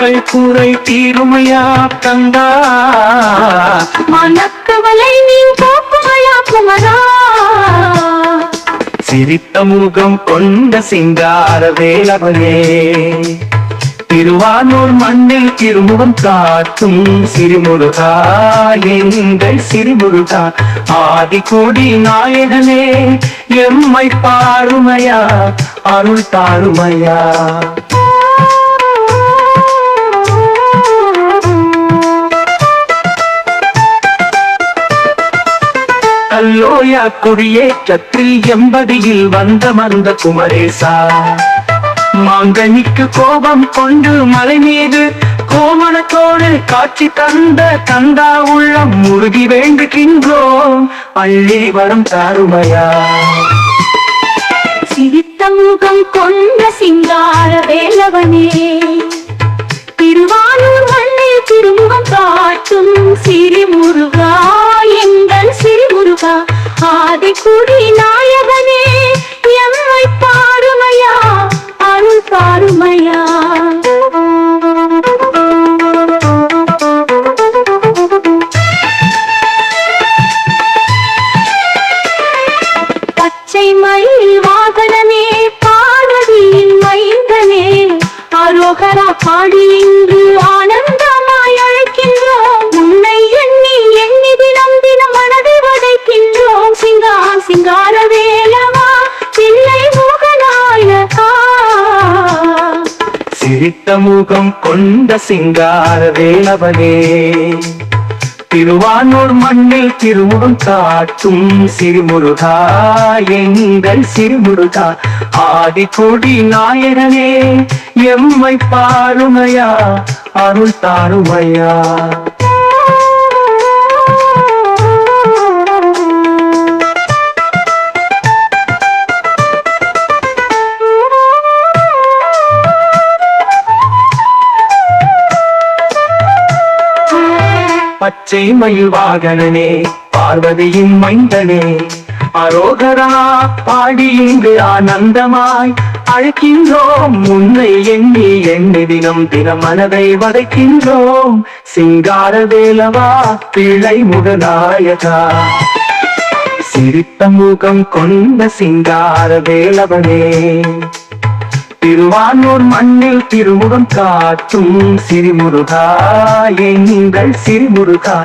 குறை குறை தீருமையா தந்தா மனக்கவலை நீ போக்குமையா குமரா? சிரித்த முகம் கொண்ட சிங்கார வேலவனே. திருவானூர் மண்ணில் திருமுகம் காட்டும் சிறுமுருகா எங்கள் சிறுமுருகா. ஆதிகோடி நாயகனே எம்மை பாருமையா அருள் தாருமையா. கல்லோயா குடியேற்றத்தில் எம்படியில் வந்த மந்த குமரேசா. மாங்கனிக்கு கோபம் கொண்டு மலை மீது கோமணத்தோடு காட்சி தந்த தந்தா உள்ளம் முருகி வேண்டுகின்றோம். அள்ளி வரம் தாருமையா. சிரித்த முகம் கொண்ட சிங்கார வேலவனே திருவானூர் மண்ணில் திருமுகம் காட்டும் சிறிமுருகா எங்கள் சிறிமுருகா. ஆதிக்குடி நாயகனே எம்மை பாருமையா அருள் பாருமையா சிரித்த முகம் கொண்ட சிங்கார வேலவனே. திருவானூர் மண்ணில் திருமுகம் காட்டும் சிறுமுருகா எங்கள் சிறுமுருகா. ஆதிகோடி நாயகனே எம்மை பாருமையா அருள் தாருமையா. பச்சை மயில் வாகனனே பார்வதியின் மைந்தனே. அரோகரா பாடி இங்கு ஆனந்தமாய் அழைக்கின்றோம். முன்னை எண்ணி எண்ணி தினம் தினம் மனதை வதைக்கின்றோம். சிங்கார வேலவா பிழை முகநாயகா. சிரித்த முகம் கொண்ட சிங்கார வேலவனே. திருவானூர் மண்ணில் திருமுகம் காட்டும் சிறுமுருகா எங்கள் சிறுமுருகா.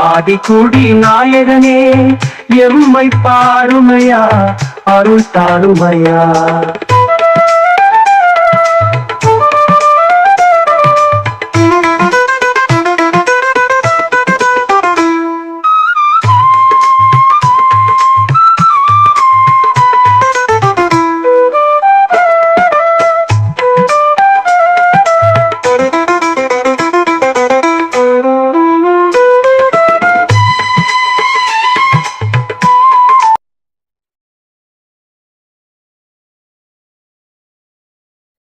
ஆதிக்குடி நாயகனே எம்மை பாருமையா அருள் தாருமையா.